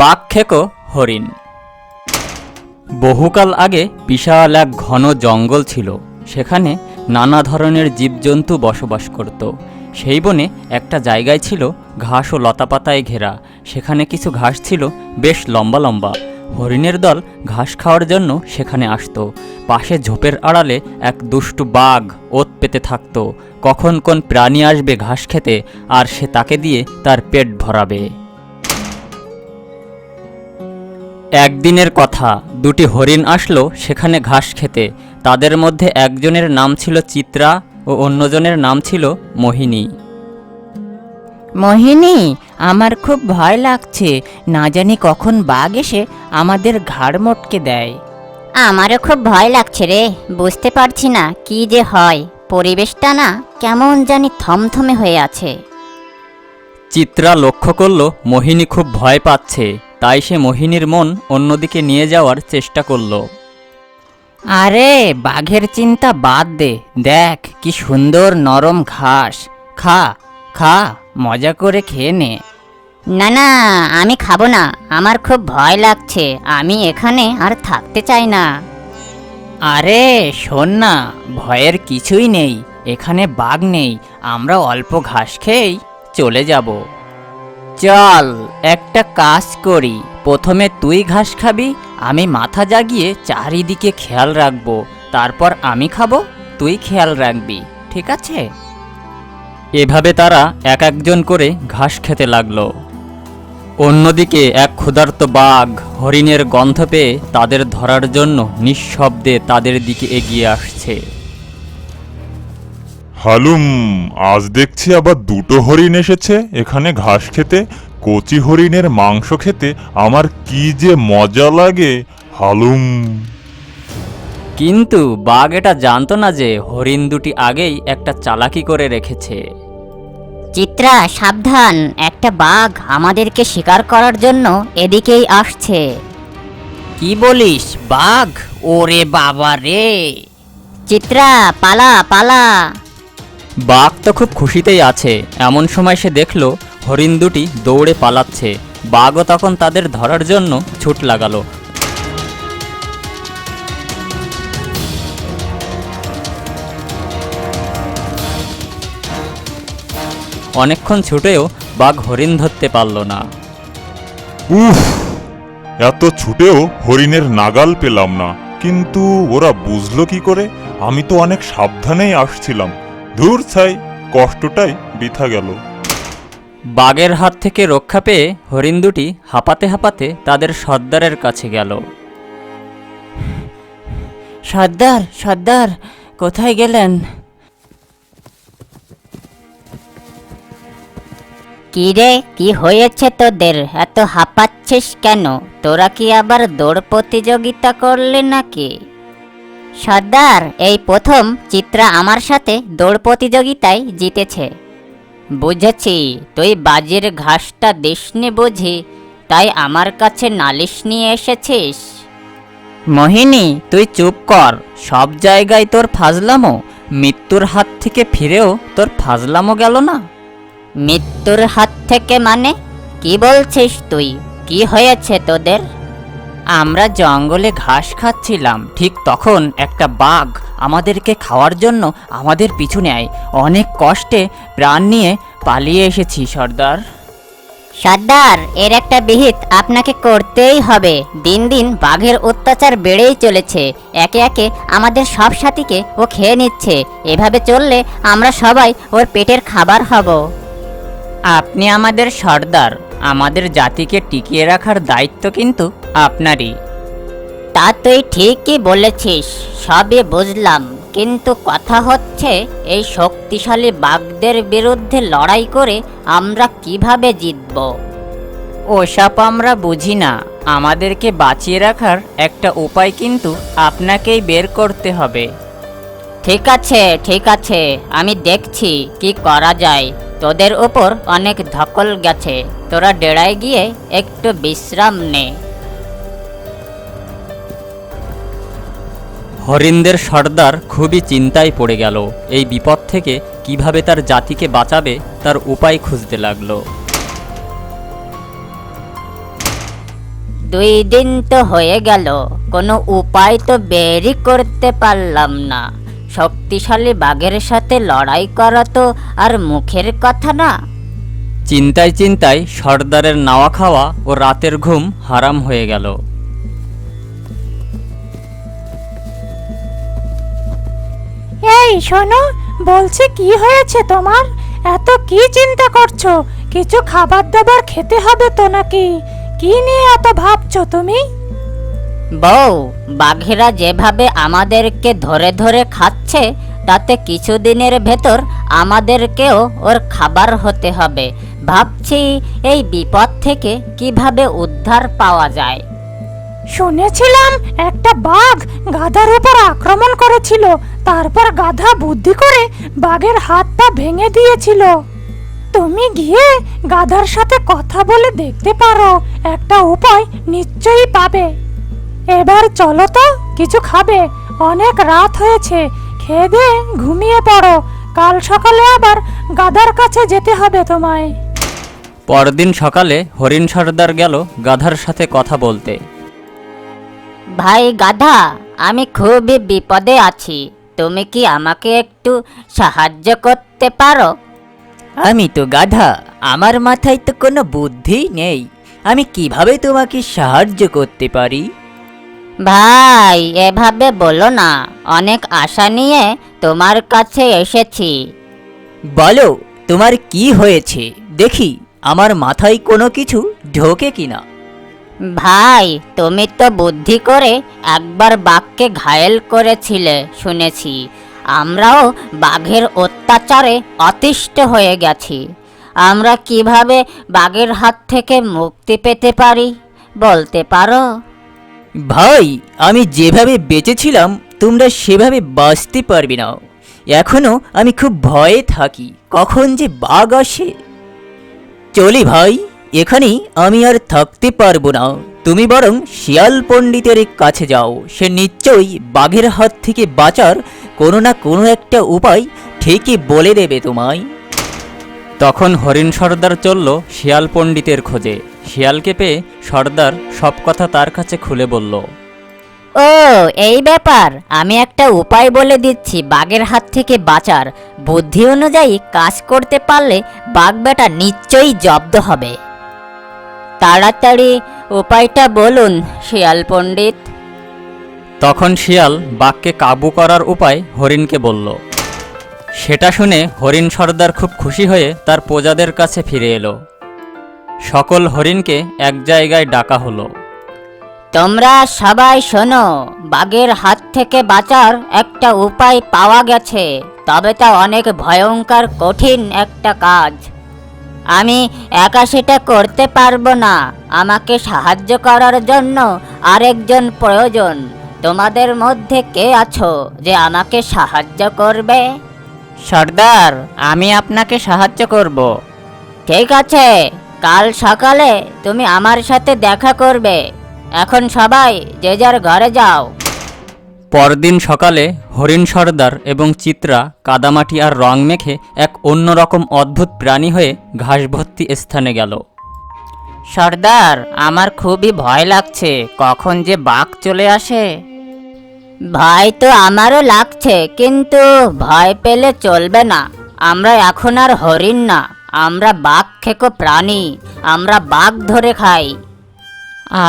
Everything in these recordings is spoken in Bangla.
বাঘ খেকো হরিণ। বহুকাল আগে বিশাল এক ঘন জঙ্গল ছিল। সেখানে নানা ধরনের জীবজন্তু বসবাস করত। সেই বনে একটা জায়গায় ছিল ঘাস ও লতাপাতায় ঘেরা। সেখানে কিছু ঘাস ছিল বেশ লম্বা লম্বা। হরিণের দল ঘাস খাওয়ার জন্য সেখানে আসতো। পাশে ঝোপের আড়ালে এক দুষ্টু বাঘ ওত পেতে থাকতো। কখন কোন প্রাণী আসবে ঘাস খেতে, আর সে তাকে দিয়ে তার পেট ভরাবে। একদিনের কথা দুটি হরিণ আসলো সেখানে ঘাস খেতে। তাদের মধ্যে একজনের নাম ছিল চিত্রা ও অন্যজনের নাম ছিল মোহিনী। মোহিনী আমার খুব ভয় লাগছে। না জানি কখন বাঘ এসে আমাদের ঘাড় মটকে দেয়। আমারও খুব ভয় লাগছে রে বুঝতে পারছি না কি যে হয়। পরিবেশটা না কেমন জানি থমথমে হয়ে আছে। চিত্রা লক্ষ্য করল মোহিনী খুব ভয় পাচ্ছে। তাই সে মোহিনীর মন অন্যদিকে নিয়ে যাওয়ার চেষ্টা করল। আরে বাঘের চিন্তা বাদ দে। দেখ কি সুন্দর নরম ঘাস। খা খা মজা করে খেয়ে নে। না না আমি খাব না। আমার খুব ভয় লাগছে। আমি এখানে আর থাকতে চাই না। আরে শোন না ভয়ের কিছুই নেই। এখানে বাঘ নেই। আমরা অল্প ঘাস খেয়েই চলে যাব। চল, একটা কাজ করি। প্রথমে তুই ঘাস খাবি, আমি মাথা জাগিয়ে চারিদিকে খেয়াল রাখব। তারপর আমি খাব, তুই খেয়াল রাখবি, ঠিক আছে? এভাবে তারা এক একজন করে ঘাস খেতে লাগল। অন্যদিকে এক ক্ষুধার্ত বাঘ হরিণের গন্ধ পেয়ে তাদের ধরার জন্য নিঃশব্দে তাদের দিকে এগিয়ে আসছে। হালুম আজ দেখছি আবার দুটো হরিণ এসেছে। এখানে ঘাস খেতে কচি হরিণের মাংস খেতে। আমার কি যে মজা লাগে হালুম। কিন্তু বাঘ এটা জানতো না যে হরিণ দুটি আগেই একটা চালাকি করে রেখেছে। চিত্রা সাবধান। একটা বাঘ আমাদেরকে শিকার করার জন্য এদিকেই আসছে। কি বলিস বাঘ? ওরে বাবা রে! চিত্রা পালা পালা। বাঘ তো খুব খুশিতেই আছে। এমন সময় সে দেখল, হরিণ দুটি দৌড়ে পালাচ্ছে। বাঘও তখন তাদের ধরার জন্য ছুট লাগালো। অনেকক্ষণ ছুটেও বাঘ হরিণ ধরতে পারল না। উফ! এত ছুটেও হরিণের নাগাল পেলাম না। কিন্তু ওরা বুঝলো কি করে? আমি তো অনেক সাবধানেই আসছিলাম। ধূর ছাই কষ্টটাই বৃথা গেল। বাঘের হাত থেকে রক্ষা পেয়ে হরিণ দুটি হাঁপাতে হাঁপাতে তাদের সর্দারের কাছে গেল। সর্দার সর্দার কোথায় গেলেন? কি রে কি হয়েছে তোদের? এত হাঁপাচ্ছিস কেন? তোরা কি আবার দৌড় প্রতিযোগিতা করলে নাকি? সর্দার এই প্রথম চিত্রা আমার সাথে দৌড় প্রতিযোগিতায় জিতেছে। বুঝেছি তুই বাজির ঘাসটা দিসনি বুঝি তাই আমার কাছে নালিশ নিয়ে এসেছিস। মোহিনী তুই চুপ কর সব জায়গায় তোর ফাজলামো মৃত্যুর হাত থেকে ফিরেও তোর ফাজলামো গেল না। মৃত্যুর হাত থেকে মানে? কি বলছিস তুই? কি হয়েছে তোদের? আমরা জঙ্গলে ঘাস খাচ্ছিলাম। ঠিক তখন একটা বাঘ আমাদেরকে খাওয়ার জন্য আমাদের পিছু নেয়। অনেক কষ্টে প্রাণ নিয়ে পালিয়ে এসেছি সর্দার। সর্দার এর একটা বিহিত আপনাকে করতেই হবে। দিন দিন বাঘের অত্যাচার বেড়েই চলেছে। একে একে আমাদের সব সাথীকে ও খেয়ে নিচ্ছে। এভাবে চললে আমরা সবাই ওর পেটের খাবার হব। আপনি আমাদের সর্দার। আমাদের জাতিকে টিকিয়ে রাখার দায়িত্ব কিন্তু আপনারই। তা তুই ঠিকই বলেছিস সবই বুঝলাম। কিন্তু কথা হচ্ছে এই শক্তিশালী বাঘদের বিরুদ্ধে লড়াই করে আমরা কীভাবে জিতব? ওসব আমরা বুঝি না। আমাদেরকে বাঁচিয়ে রাখার একটা উপায় কিন্তু আপনাকেই বের করতে হবে। ঠিক আছে ঠিক আছে আমি দেখছি কি করা যায়। তোদের ওপর অনেক ধকল গেছে। তোরা ডেড়ায় গিয়ে একটু বিশ্রাম নে। হরিণদের সর্দার খুবই চিন্তায় পড়ে গেল। এই বিপদ থেকে কীভাবে তার জাতিকে বাঁচাবে তার উপায় খুঁজতে লাগল। দুই দিন তো হয়ে গেল কোনো উপায় তো বেরই করতে পারলাম না। শক্তিশালী বাঘের সাথে লড়াই করা তো আর মুখের কথা না। চিন্তায় চিন্তায় সর্দারের নাওয়া খাওয়া ও রাতের ঘুম হারাম হয়ে গেল। এই শোনো বলছি কি হয়েছে তোমার? এত কি চিন্তা করছ? কিছু খাবার দাবার খেতে হবে তো নাকি? কি নিয়ে এত ভাবছ তুমি? বউ, বাঘেরা যেভাবে আমাদেরকে ধরে ধরে খাচ্ছে, তাতে কিছুদিনের ভেতর আমাদেরকেও ওর খাবার হতে হবে। ভাবছি এই বিপদ থেকে কীভাবে উদ্ধার পাওয়া যায়। শুনেছিলাম একটা বাঘ গাধার উপর আক্রমণ করেছিল, তারপর গাধা বুদ্ধি করে বাঘের হাত পা ভেঙে দিয়েছিল। তুমি গিয়ে গাধার সাথে কথা বলে দেখতে পারো, একটা উপায় নিশ্চয়ই পাবে। এবার চলো তো কিছু খাবে। অনেক রাত হয়েছে খেয়ে দিয়ে ঘুমিয়ে পড়ো। কাল সকালে আবার গাধার কাছে যেতে হবে তোমায়। পরদিন সকালে হরিণ সর্দার গেল গাধার সাথে কথা বলতে। ভাই গাধা আমি খুবই বিপদে আছি। তুমি কি আমাকে একটু সাহায্য করতে পারো? আমি তো গাধা আমার মাথায় তো কোনো বুদ্ধি নেই। আমি কীভাবে তোমাকে সাহায্য করতে পারি? ভাই এভাবে বলো না। অনেক আশা নিয়ে তোমার কাছে এসেছি। বলো তোমার কি হয়েছে? দেখি আমার মাথায় কোনো কিছু ঢোকে কিনা। ভাই তুমি তো বুদ্ধি করে একবার বাঘকে ঘায়েল করেছিলে শুনেছি। আমরাও বাঘের অত্যাচারে অতিষ্ঠ হয়ে গেছি। আমরা কীভাবে বাঘের হাত থেকে মুক্তি পেতে পারি? বলতে পারো? ভাই, আমি যেভাবে বেঁচেছিলাম, তোমরা সেভাবে বাঁচতে পারবে না। এখনও আমি খুব ভয়ে থাকি। কখন যে বাঘ আসে? চলি ভাই, এখানেই আমি আর থাকতে পারব না। তুমি বরং শিয়াল পণ্ডিতের কাছে যাও। সে নিশ্চয়ই বাঘের হাত থেকে বাঁচার কোনো না কোনো একটা উপায় ঠিকই বলে দেবে তোমায়। তখন হরিণ সর্দার চলল শিয়াল পণ্ডিতের খোঁজে। শিয়ালকে পেয়ে সর্দার সব কথা তার কাছে খুলে বলল ও এই ব্যাপার। আমি একটা উপায় বলে দিচ্ছি বাঘের হাত থেকে বাঁচার। বুদ্ধি অনুযায়ী কাজ করতে পারলে বাঘ বেটা নিশ্চয়ই জব্দ হবে। তাড়াতাড়ি উপায়টা বলুন শিয়াল পণ্ডিত। তখন শিয়াল বাঘকে কাবু করার উপায় হরিণকে বলল সেটা শুনে হরিণ সর্দার খুব খুশি হয়ে তার প্রজাদের কাছে ফিরে এলো। সকল হরিণকে এক জায়গায় ডাকা হলো। তোমরা সবাই শোনো বাঘের হাত থেকে বাঁচার একটা উপায় পাওয়া গেছে তবে তা অনেক ভয়ঙ্কর কঠিন একটা কাজ। আমি একা সেটা করতে পারব না আমাকে সাহায্য করার জন্য আরেকজন প্রয়োজন। তোমাদের মধ্যে কে আছো যে আমাকে সাহায্য করবে? সর্দার আমি আপনাকে সাহায্য করব। ঠিক আছে কাল সকালে তুমি আমার সাথে দেখা করবে। এখন সবাই যে যার ঘরে যাও। পরদিন সকালে হরিণ সর্দার এবং চিত্রা কাদামাটি আর রং মেখে এক অন্যরকম অদ্ভুত প্রাণী হয়ে ঘাসভর্তি স্থানে গেল। সর্দার আমার খুবই ভয় লাগছে। কখন যে বাঘ চলে আসে? ভয় তো আমারও লাগছে কিন্তু ভয় পেলে চলবে না। আমরা এখন আর হরিণ না। আমরা বাঘ খেকো প্রাণী আমরা বাঘ ধরে খাই।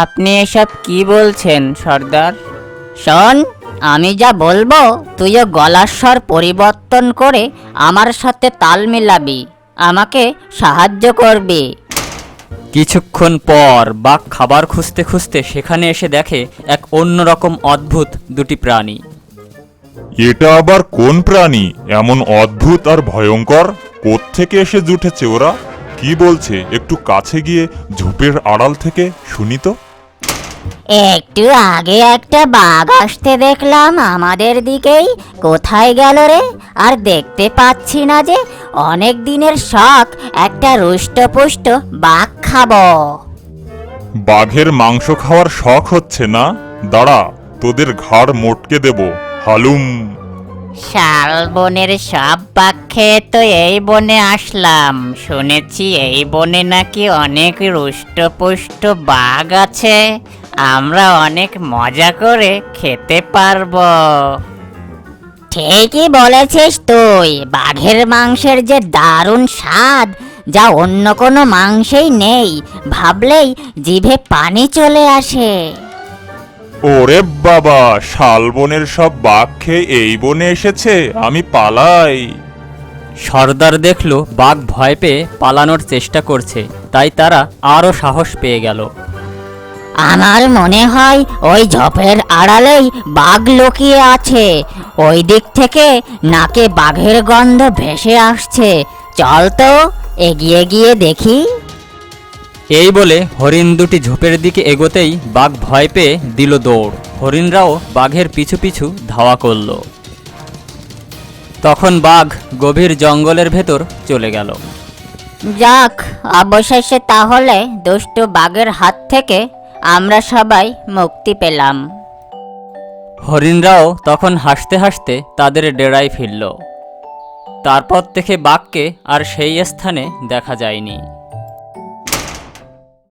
আপনি এসব কি বলছেন সর্দার? শোন আমি যা বলব তুইও গলার স্বর পরিবর্তন করে আমার সাথে তাল মিলাবি আমাকে সাহায্য করবি। কিছুক্ষণ পর বাঘ খাবার খুঁজতে খুঁজতে সেখানে এসে দেখে এক অন্যরকম অদ্ভুত দুটি প্রাণী। এটা আবার কোন প্রাণী? এমন অদ্ভুত আর ভয়ঙ্কর? কোত্থেকে এসে জুটেছে ওরা? কি বলছে? একটু কাছে গিয়ে ঝোপের আড়াল থেকে শুনি তো। একটু আগে একটা বাঘ আসতে দেখলাম আমাদের দিকেই। কোথায় গেল রে? আর দেখতে পাচ্ছি না যে অনেক দিনের শখ একটা রুষ্টপুষ্ট বাঘ খাব। বাঘের মাংস খাওয়ার শখ হচ্ছে না? দাঁড়া তোদের ঘাড় মোটকে দেব। হালুম। শাল বনের সব খেয়ে তো এই বনে আসলাম। শুনেছি এই বনে নাকি অনেক রুষ্টপুষ্ট বাঘ আছে। আমরা অনেক মজা করে খেতে পারব। ঠিকই বলেছিস তুই। বাঘের মাংসের যে দারুণ স্বাদ, যা অন্য কোনো মাংসেই নেই, ভাবলেই জিভে পানি চলে আসে। ওরে বাবা শালবনের সব বাঘ খেয়ে এই বনে এসেছে আমি পালাই। সর্দার দেখল বাঘ ভয় পেয়ে পালানোর চেষ্টা করছে তাই তারা আরও সাহস পেয়ে গেল। আমার মনে হয় ওই ঝোপের আড়ালেই বাঘ লুকিয়ে আছে। ওই দিক থেকে নাকে বাঘের গন্ধ ভেসে আসছে। চল তো এগিয়ে গিয়ে দেখি। এই বলে হরিণ দুটি ঝোপের দিকে এগোতেই বাঘ ভয় পেয়ে দিল দৌড়। হরিণরাও বাঘের পিছু পিছু ধাওয়া করল। তখন বাঘ গভীর জঙ্গলের ভেতর চলে গেল। যাক অবশেষে তাহলে দুষ্টু বাঘের হাত থেকে আমরা সবাই মুক্তি পেলাম। হরিণরাও তখন হাসতে হাসতে তাদের ডেরায় ফিরল। তারপর থেকে বাঘকে আর সেই স্থানে দেখা যায়নি।